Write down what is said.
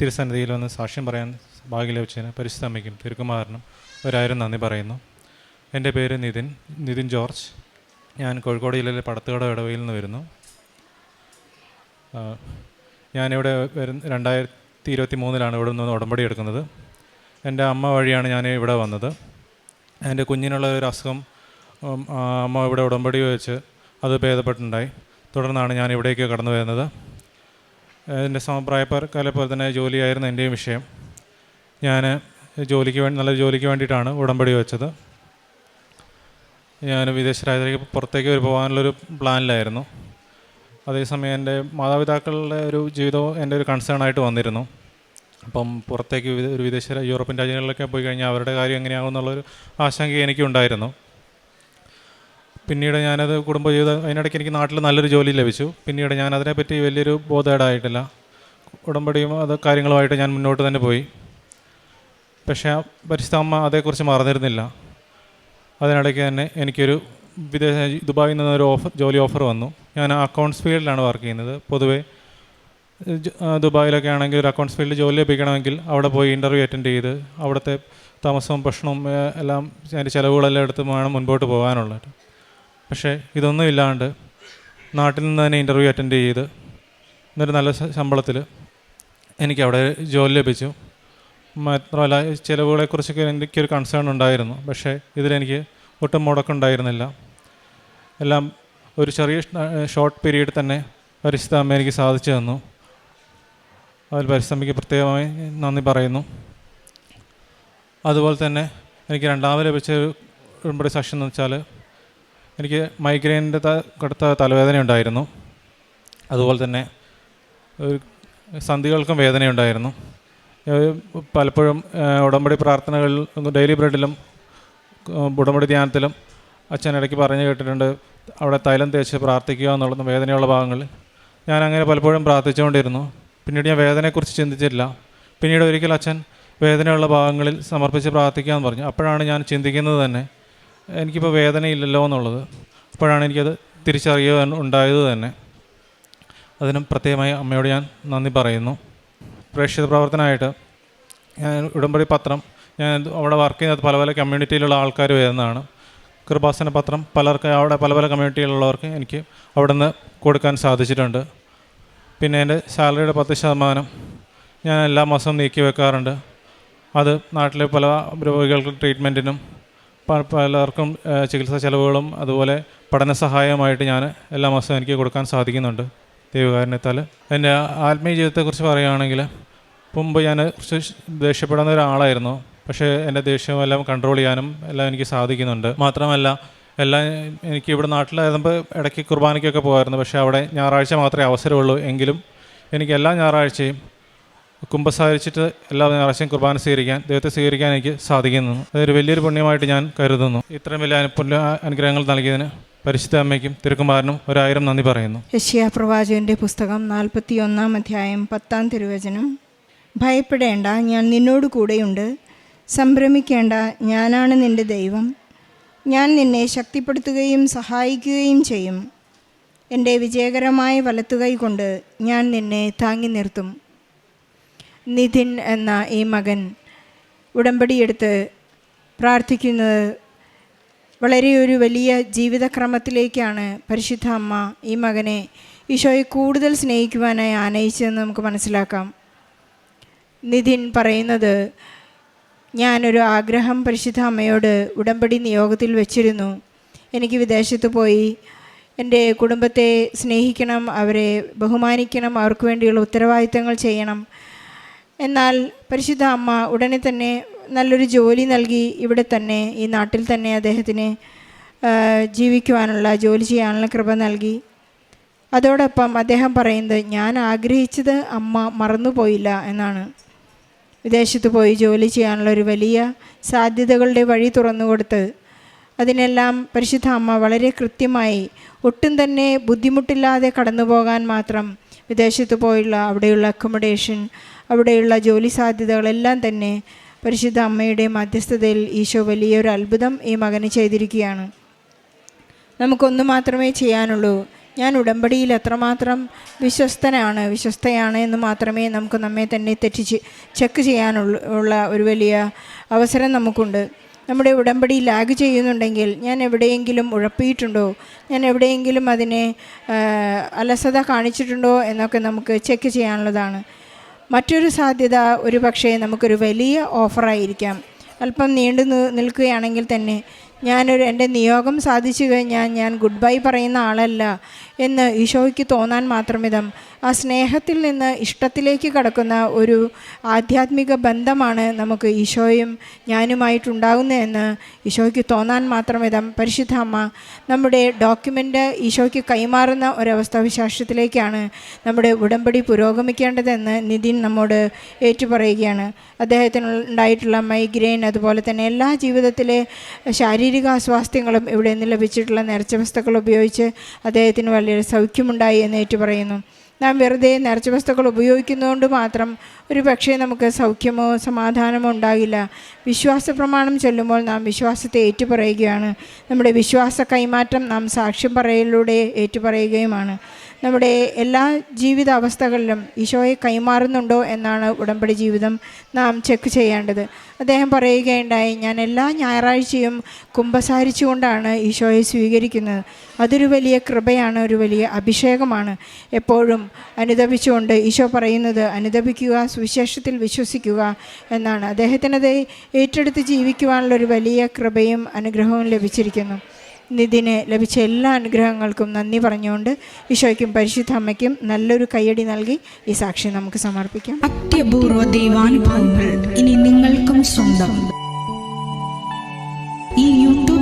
തിരുസന്നിധിയിൽ വന്ന് സാക്ഷ്യം പറയാൻ ഭാഗ്യം ലഭിച്ചതിന് പരിശുദ്ധമ്മയ്ക്കും തിരുക്കുമാറിനും ഒരായിരം നന്ദി പറയുന്നു. എന്റെ പേര് നിതിൻ. നിതിൻ ജോർജ്. ഞാൻ കോഴിക്കോട് ജില്ലയിലെ പടത്തുകട ഇടവയിൽ നിന്ന് വരുന്നു. ഞാനിവിടെ വരുന്ന രണ്ടായിരത്തി ഇരുപത്തി മൂന്നിലാണ് ഇവിടെ നിന്ന് ഉടമ്പടി എടുക്കുന്നത്. എന്റെ അമ്മ വഴിയാണ് ഞാൻ ഇവിടെ വന്നത്. എന്റെ കുഞ്ഞിനുള്ള ഒരു അസുഖം അമ്മ ഇവിടെ ഉടമ്പടി വെച്ച് അത് ഭേദപ്പെട്ടുണ്ടായി തുടർന്നാണ് ഞാൻ ഇവിടേക്ക് കടന്നു വരുന്നത്. എന്റെ സമപ്രായക്കാരെ പോലെ തന്നെ ജോലിയായിരുന്നു എന്റെയും വിഷയം. ഞാൻ ജോലിക്ക് വേണ്ടി നല്ല ജോലിക്ക് വേണ്ടിയിട്ടാണ് ഉടമ്പടി വെച്ചത്. ഞാൻ വിദേശ രാജ്യത്തേക്ക് പുറത്തേക്ക് ഒരു പോകാനുള്ളൊരു പ്ലാനിലായിരുന്നു. അതേസമയം എന്റെ മാതാപിതാക്കളുടെ ഒരു ജീവിതവും എന്റെ ഒരു കൺസേൺ ആയിട്ട് വന്നിരുന്നു. അപ്പം പുറത്തേക്ക് ഒരു വിദേശ യൂറോപ്യൻ രാജ്യങ്ങളിലൊക്കെ പോയി കഴിഞ്ഞാൽ അവരുടെ കാര്യം എങ്ങനെയാകും എന്നുള്ളൊരു ആശങ്ക എനിക്കുണ്ടായിരുന്നു. പിന്നീട് ഞാനത് കുടുംബജീവിതം അതിനിടയ്ക്ക് എനിക്ക് നാട്ടിൽ നല്ലൊരു ജോലി ലഭിച്ചു. പിന്നീട് ഞാൻ അതിനെപ്പറ്റി വലിയൊരു ബോധേടായിട്ടില്ല. ഉടമ്പടിയും അത് കാര്യങ്ങളുമായിട്ട് ഞാൻ മുന്നോട്ട് തന്നെ പോയി. പക്ഷേ പരിശുദ്ധ അമ്മ അതേക്കുറിച്ച് മറന്നിരുന്നില്ല. അതിനിടയ്ക്ക് തന്നെ എനിക്കൊരു വിദേശ ദുബായിൽ നിന്നൊരു ഓഫർ ജോലി ഓഫർ വന്നു. ഞാൻ അക്കൗണ്ട്സ് ഫീൽഡിലാണ് വർക്ക് ചെയ്യുന്നത്. പൊതുവേ ദുബായിലൊക്കെ ആണെങ്കിൽ ഒരു അക്കൗണ്ട്സ് ഫീൽഡിൽ ജോലി ലഭിക്കണമെങ്കിൽ അവിടെ പോയി ഇന്റർവ്യൂ അറ്റൻഡ് ചെയ്ത് അവിടുത്തെ താമസവും ഭക്ഷണവും എല്ലാം അതിന്റെ ചിലവുകളെല്ലാം എടുത്ത് വേണം മുൻപോട്ട് പോകാനുള്ളത്. പക്ഷേ ഇതൊന്നും ഇല്ലാണ്ട് നാട്ടിൽ നിന്ന് തന്നെ ഇന്റർവ്യൂ അറ്റൻഡ് ചെയ്ത് എന്നൊരു നല്ല ശമ്പളത്തിൽ എനിക്കവിടെ ജോലി ലഭിച്ചു മാത്രമല്ല ചിലവുകളെക്കുറിച്ചൊക്കെ എനിക്കൊരു കൺസേൺ ഉണ്ടായിരുന്നു പക്ഷേ ഇതിലെനിക്ക് ഒട്ടും മുടക്കുണ്ടായിരുന്നില്ല എല്ലാം ഒരു ചെറിയ ഷോർട്ട് പീരീഡ് തന്നെ പരിശുദ്ധ അമ്മ എനിക്ക് സാധിച്ചു തന്നു അതിൽ പരിശ്രമിക്ക് പ്രത്യേകമായി നന്ദി പറയുന്നു അതുപോലെ തന്നെ എനിക്ക് രണ്ടാമത് ലഭിച്ച ഒരു സാക്ഷ്യം എന്ന് വെച്ചാൽ എനിക്ക് മൈഗ്രെയിനിന്റെ കടുത്ത തലവേദന ഉണ്ടായിരുന്നു അതുപോലെ തന്നെ സന്ധികൾക്കും വേദനയുണ്ടായിരുന്നു. പലപ്പോഴും ഉടമ്പടി പ്രാർത്ഥനകളിൽ ഡെയിലി ബ്രെഡിലും ഉടമ്പടി ധ്യാനത്തിലും അച്ഛൻ ഇടയ്ക്ക് പറഞ്ഞു കേട്ടിട്ടുണ്ട് അവിടെ തൈലം തേച്ച് പ്രാർത്ഥിക്കുക എന്നുള്ള വേദനയുള്ള ഭാഗങ്ങളിൽ. ഞാൻ അങ്ങനെ പലപ്പോഴും പ്രാർത്ഥിച്ചുകൊണ്ടിരുന്നു. പിന്നീട് ഞാൻ വേദനയെക്കുറിച്ച് ചിന്തിച്ചില്ല. പിന്നീട് ഒരിക്കൽ അച്ഛൻ വേദനയുള്ള ഭാഗങ്ങളിൽ സമർപ്പിച്ച് പ്രാർത്ഥിക്കാമെന്ന് പറഞ്ഞു. അപ്പോഴാണ് ഞാൻ ചിന്തിക്കുന്നത് തന്നെ എനിക്കിപ്പോൾ വേദനയില്ലല്ലോ എന്നുള്ളത് അപ്പോഴാണ് എനിക്കത് തിരിച്ചറിയുക ഉണ്ടായത് തന്നെ. അതിനും പ്രത്യേകമായി അമ്മയോട് ഞാൻ നന്ദി പറയുന്നു. പ്രേക്ഷിത പ്രവർത്തനമായിട്ട് ഞാൻ ഉടമ്പടി പത്രം ഞാൻ അവിടെ വർക്ക് ചെയ്യുന്നത് പല പല കമ്മ്യൂണിറ്റിയിലുള്ള ആൾക്കാർ വരുന്നതാണ്. കൃപാസന പത്രം പലർക്ക് അവിടെ പല പല കമ്മ്യൂണിറ്റിയിലുള്ളവർക്ക് എനിക്ക് അവിടെ നിന്ന് കൊടുക്കാൻ സാധിച്ചിട്ടുണ്ട്. പിന്നെ എന്റെ സാലറിയുടെ പത്ത് ശതമാനം ഞാൻ എല്ലാ മാസവും നീക്കി വെക്കാറുണ്ട്. അത് നാട്ടിലെ പല രോഗികൾക്ക് ട്രീറ്റ്മെന്റിനും പലർക്കും ചികിത്സാ ചെലവുകളും അതുപോലെ പഠന സഹായമായിട്ട് ഞാൻ എല്ലാ മാസവും എനിക്ക് കൊടുക്കാൻ സാധിക്കുന്നുണ്ട് ദൈവകാരണത്താൽ എന്റെ ആത്മീയ ജീവിതത്തെക്കുറിച്ച് പറയുകയാണെങ്കിൽ മുമ്പ് ഞാൻ കുറച്ച് ദേഷ്യപ്പെടുന്ന ഒരാളായിരുന്നു. പക്ഷേ എന്റെ ദേഷ്യമെല്ലാം കൺട്രോൾ ചെയ്യാനും എല്ലാം എനിക്ക് സാധിക്കുന്നുണ്ട്. മാത്രമല്ല എല്ലാം എനിക്ക് ഇവിടെ നാട്ടിലായിരുന്നപ്പോൾ ഇടയ്ക്ക് കുർബാനയ്ക്കൊക്കെ പോകായിരുന്നു പക്ഷേ അവിടെ ഞായറാഴ്ച മാത്രമേ അവസരമുള്ളൂ. എങ്കിലും എനിക്ക് എല്ലാ ഞായറാഴ്ചയും കുമ്പസാരിച്ചിട്ട് എല്ലാ ഞായറാഴ്ചയും കുർബാന സ്വീകരിക്കാൻ ദൈവത്തെ സ്വീകരിക്കാൻ എനിക്ക് സാധിക്കുന്നു. അതൊരു വലിയൊരു പുണ്യമായിട്ട് ഞാൻ കരുതുന്നു. ഇത്രയും വലിയ പുണ്യ അനുഗ്രഹങ്ങൾ നൽകിയതിന് പരിശുദ്ധ അമ്മയ്ക്കും തിരുക്കുമാരനും ഒരായിരം നന്ദി പറയുന്നു. യശ്യാ പ്രവാചകന്റെ പുസ്തകം നാൽപ്പത്തി ഒന്നാം അധ്യായം പത്താം തിരുവചനം. ഭയപ്പെടേണ്ട ഞാൻ നിന്നോട് കൂടെയുണ്ട്. സംഭ്രമിക്കേണ്ട ഞാനാണ് നിന്റെ ദൈവം. ഞാൻ നിന്നെ ശക്തിപ്പെടുത്തുകയും സഹായിക്കുകയും ചെയ്യും. എന്റെ വിജയകരമായ വലത്തുകൈ കൊണ്ട് ഞാൻ നിന്നെ താങ്ങി നിർത്തും. നിതിൻ എന്ന ഈ മകൻ ഉടമ്പടിയെടുത്ത് പ്രാർത്ഥിക്കുന്നത് വളരെ ഒരു വലിയ ജീവിതക്രമത്തിലേക്കാണ് പരിശുദ്ധ അമ്മ ഈ മകനെ ഈശോയെ കൂടുതൽ സ്നേഹിക്കുവാനായി ആനയിച്ചതെന്ന് നമുക്ക് മനസ്സിലാക്കാം. നിതിൻ പറയുന്നത് ഞാനൊരു ആഗ്രഹം പരിശുദ്ധ അമ്മയോട് ഉടമ്പടി നിയോഗത്തിൽ വെച്ചിരുന്നു. എനിക്ക് വിദേശത്ത് പോയി എന്റെ കുടുംബത്തെ സ്നേഹിക്കണം അവരെ ബഹുമാനിക്കണം അവർക്ക് വേണ്ടിയുള്ള ഉത്തരവാദിത്തങ്ങൾ ചെയ്യണം. എന്നാൽ പരിശുദ്ധ അമ്മ ഉടനെ തന്നെ നല്ലൊരു ജോലി നൽകി ഇവിടെ തന്നെ ഈ നാട്ടിൽ തന്നെ അദ്ദേഹത്തിന് ജീവിക്കുവാനുള്ള ജോലി ചെയ്യാനുള്ള കൃപ നൽകി. അതോടൊപ്പം അദ്ദേഹം പറയുന്നത് ഞാൻ ആഗ്രഹിച്ചത് അമ്മ മറന്നുപോയില്ല എന്നാണ്. വിദേശത്ത് പോയി ജോലി ചെയ്യാനുള്ള ഒരു വലിയ സാധ്യതകളുടെ വഴി തുറന്നു കൊടുത്ത് അതിനെല്ലാം പരിശുദ്ധ അമ്മ വളരെ കൃത്യമായി ഒട്ടും തന്നെ ബുദ്ധിമുട്ടില്ലാതെ കടന്നു പോകാൻ മാത്രം വിദേശത്ത് പോയുള്ള അവിടെയുള്ള അക്കോമഡേഷൻ അവിടെയുള്ള ജോലി സാധ്യതകളെല്ലാം തന്നെ പരിശുദ്ധ അമ്മയുടെ മധ്യസ്ഥതയിൽ ഈശോ വലിയൊരു അത്ഭുതം ഈ മകന് ചെയ്തിരിക്കുകയാണ്. നമുക്കൊന്നു മാത്രമേ ചെയ്യാനുള്ളൂ. ഞാൻ ഉടമ്പടിയിൽ എത്രമാത്രം വിശ്വസ്തനാണ് വിശ്വസ്തയാണ് എന്ന് മാത്രമേ നമുക്ക് നമ്മെ തന്നെ തെറ്റിച്ച് ചെക്ക് ചെയ്യാനുള്ള ഒരു വലിയ അവസരം നമുക്കുണ്ട്. നമ്മുടെ ഉടമ്പടി ലാഗ് ചെയ്യുന്നുണ്ടെങ്കിൽ ഞാൻ എവിടെയെങ്കിലും ഉഴപ്പിയിട്ടുണ്ടോ ഞാൻ എവിടെയെങ്കിലും അതിനെ അലസത കാണിച്ചിട്ടുണ്ടോ എന്നൊക്കെ നമുക്ക് ചെക്ക് ചെയ്യാനുള്ളതാണ്. മറ്റൊരു സാധ്യത ഒരു പക്ഷേ നമുക്കൊരു വലിയ ഓഫറായിരിക്കാം. അല്പം നീണ്ടു നിൽക്കുകയാണെങ്കിൽ തന്നെ ഞാനൊരു എന്റെ നിയോഗം സാധിച്ചു കഴിഞ്ഞാൽ ഞാൻ ഗുഡ് ബൈ പറയുന്ന ആളല്ല. എന്ന് ഈശോയ്ക്ക് തോന്നാൻ മാത്രമിതം. ആ സ്നേഹത്തിൽ നിന്ന് ഇഷ്ടത്തിലേക്ക് കടക്കുന്ന ഒരു ആധ്യാത്മിക ബന്ധമാണ് നമുക്ക് ഈശോയും ഞാനുമായിട്ടുണ്ടാകുന്നതെന്ന് ഈശോയ്ക്ക് തോന്നാൻ മാത്രമിതം. പരിശുദ്ധ അമ്മ നമ്മുടെ ഡോക്യുമെന്റ് ഈശോയ്ക്ക് കൈമാറുന്ന ഒരവസ്ഥ വിശേഷത്തിലേക്കാണ് നമ്മുടെ ഉടമ്പടി പുരോഗമിക്കേണ്ടതെന്ന് നിതിൻ നമ്മോട് ഏറ്റുപറയുകയാണ്. അദ്ദേഹത്തിന് ഉണ്ടായിട്ടുള്ള മൈഗ്രെയിൻ അതുപോലെ തന്നെ എല്ലാ ജീവിതത്തിലെ ശാരീരിക അസ്വാസ്ഥ്യങ്ങളും ഇവിടെ നിന്ന് ലഭിച്ചിട്ടുള്ള നേർച്ച വസ്തുക്കൾ ഉപയോഗിച്ച് അദ്ദേഹത്തിന് വലിയൊരു സൗഖ്യമുണ്ടായി എന്ന് ഏറ്റുപറയുന്നു നാം വെറുതെ നേർച്ച വസ്തുക്കൾ ഉപയോഗിക്കുന്നതുകൊണ്ട് മാത്രം ഒരു പക്ഷേ നമുക്ക് സൗഖ്യമോ സമാധാനമോ ഉണ്ടാകില്ല. വിശ്വാസ പ്രമാണം ചൊല്ലുമ്പോൾ നാം വിശ്വാസത്തെ ഏറ്റുപറയുകയാണ്. നമ്മുടെ വിശ്വാസ കൈമാറ്റം നാം സാക്ഷ്യം പറയലിലൂടെ ഏറ്റുപറയുകയുമാണ്. നമ്മുടെ എല്ലാ ജീവിത അവസ്ഥകളിലും ഈശോയെ കൈമാറുന്നുണ്ടോ എന്നാണ് ഉടമ്പടി ജീവിതം നാം ചെക്ക് ചെയ്യേണ്ടത്. അദ്ദേഹം പറയുകയുണ്ടായി ഞാൻ എല്ലാ ഞായറാഴ്ചയും കുമ്പസാരിച്ചുകൊണ്ടാണ് ഈശോയെ സ്വീകരിക്കുന്നത്. അതൊരു വലിയ കൃപയാണ് ഒരു വലിയ അഭിഷേകമാണ്. എപ്പോഴും അനുദപിച്ചുകൊണ്ട് ഈശോ പറയുന്നത് അനുദപിക്കുക സുവിശേഷത്തിൽ വിശ്വസിക്കുക എന്നാണ്. അദ്ദേഹത്തിനത് ഏറ്റെടുത്ത് ജീവിക്കുവാനുള്ള ഒരു വലിയ കൃപയും അനുഗ്രഹവും ലഭിച്ചിരിക്കുന്നു. നിതിന് ലഭിച്ച എല്ലാ അനുഗ്രഹങ്ങൾക്കും നന്ദി പറഞ്ഞുകൊണ്ട് ഈശോയ്ക്കും പരിശുദ്ധ അമ്മയ്ക്കും നല്ലൊരു കയ്യടി നൽകി ഈ സാക്ഷി നമുക്ക് സമർപ്പിക്കാം. അത്യപൂർവ ദൈവാനുഭവങ്ങൾ ഇനി നിങ്ങൾക്കും സ്വന്തം. ഈ യൂട്യൂബ്